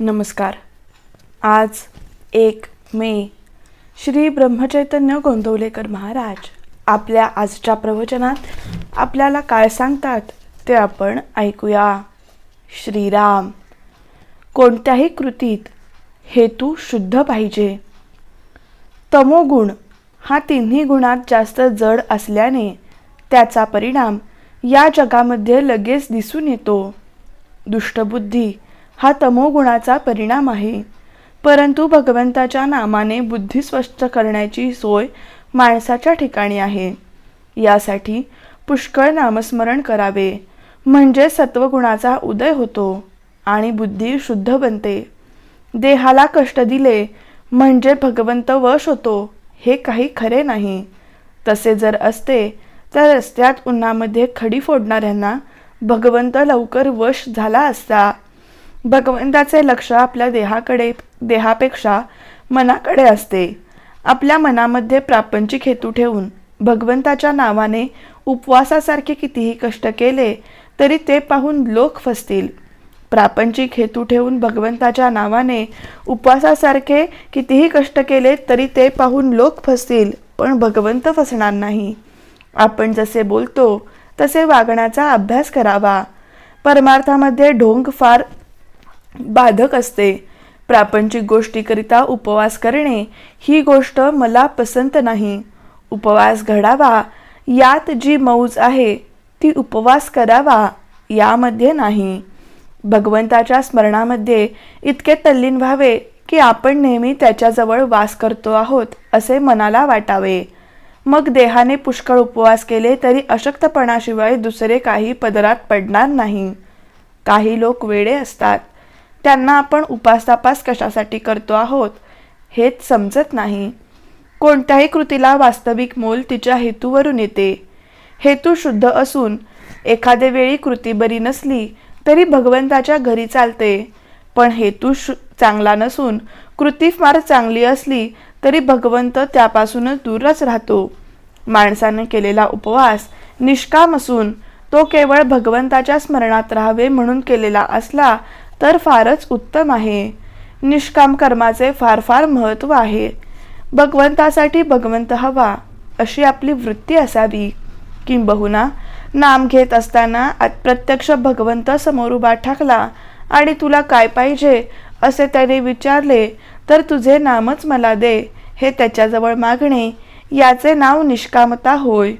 नमस्कार. आज एक मे श्री ब्रह्मचैतन्य गोंदवलेकर महाराज आपल्या आजच्या प्रवचनात आपल्याला काय सांगतात ते आपण ऐकूया. श्रीराम कोणत्याही कृतीत हेतू शुद्ध पाहिजे. तमोगुण हा तिन्ही गुणात जास्त जड असल्याने त्याचा परिणाम या जगामध्ये लगेच दिसून येतो. दुष्टबुद्धी हा तमोगुणाचा परिणाम आहे. परंतु भगवंताच्या नामाने बुद्धी स्वस्थ करण्याची सोय माणसाच्या ठिकाणी आहे. यासाठी पुष्कळ नामस्मरण करावे. म्हणजे सत्वगुणाचा उदय होतो आणि बुद्धी शुद्ध बनते. देहाला कष्ट दिले म्हणजे भगवंत वश होतो हे काही खरे नाही. तसे जर असते तर रस्त्यात उन्हामध्ये खडी फोडणाऱ्यांना भगवंत लवकर वश झाला असता. भगवंताचे लक्ष आपल्या देहाकडे देहापेक्षा मनाकडे असते. आपल्या मनामध्ये प्रापंचिक हेतू ठेवून भगवंताच्या नावाने उपवासासारखे कितीही कष्ट केले तरी ते पाहून लोक फसतील. प्रापंचिक हेतू ठेवून भगवंताच्या नावाने उपवासासारखे कितीही कष्ट केले तरी ते पाहून लोक फसतील पण भगवंत फसणार नाही. आपण जसे बोलतो तसे वागण्याचा अभ्यास करावा. परमार्थामध्ये ढोंग फार बाधक असते. प्रापंचिक गोष्टीकरिता उपवास करणे ही गोष्ट मला पसंत नाही. उपवास घडावा यात जी मौज आहे ती उपवास करावा यामध्ये नाही. भगवंताच्या स्मरणामध्ये इतके तल्लीन व्हावे की आपण नेहमी त्याच्याजवळ वास करतो आहोत असे मनाला वाटावे. मग देहाने पुष्कळ उपवास केले तरी अशक्तपणाशिवाय दुसरे काही पदरात पडणार नाही. काही लोक वेडे असतात. त्यांना आपण उपासतापास कशासाठी करतो आहोत हेच समजत नाही. कोणत्याही कृतीला वास्तविक मोल तिच्या हेतूवरून येते. हेतू शुद्ध असून एखाद्या वेळी कृती बरी नसली तरी भगवंताच्या घरी चालते. पण हेतू शु चांगला नसून कृती फार चांगली असली तरी भगवंत त्यापासूनच दूरच राहतो. माणसाने केलेला उपवास निष्काम असून तो केवळ भगवंताच्या स्मरणात राहावे म्हणून केलेला असला तर फारच उत्तम आहे. निष्काम कर्माचे फार फार महत्त्व आहे. भगवंतासाठी भगवंत हवा अशी आपली वृत्ती असावी. किंबहुना नाम घेत असताना प्रत्यक्ष भगवंत समोर उभा ठाकला आणि तुला काय पाहिजे असे त्याने विचारले तर तुझे नामच मला दे हे त्याच्याजवळ मागणे याचे नाव निष्कामता होय.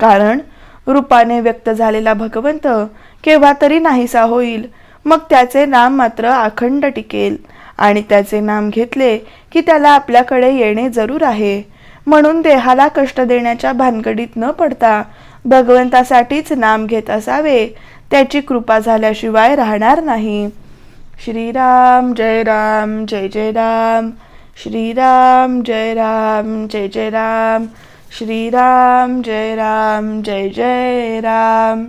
कारण रूपाने व्यक्त झालेला भगवंत केव्हा तरी नाहीसा होईल मग त्याचे नाम मात्र अखंड टिकेल आणि त्याचे नाम घेतले की त्याला आपल्याकडे येणे जरूर आहे. म्हणून देहाला कष्ट देण्याच्या भानगडीत न पडता भगवंतासाठीच नाम घेत असावे त्याची कृपा झाल्याशिवाय राहणार नाही. श्रीराम जय राम जय जय राम. श्रीराम जय राम जय जय राम. श्रीराम जय राम जय जय राम.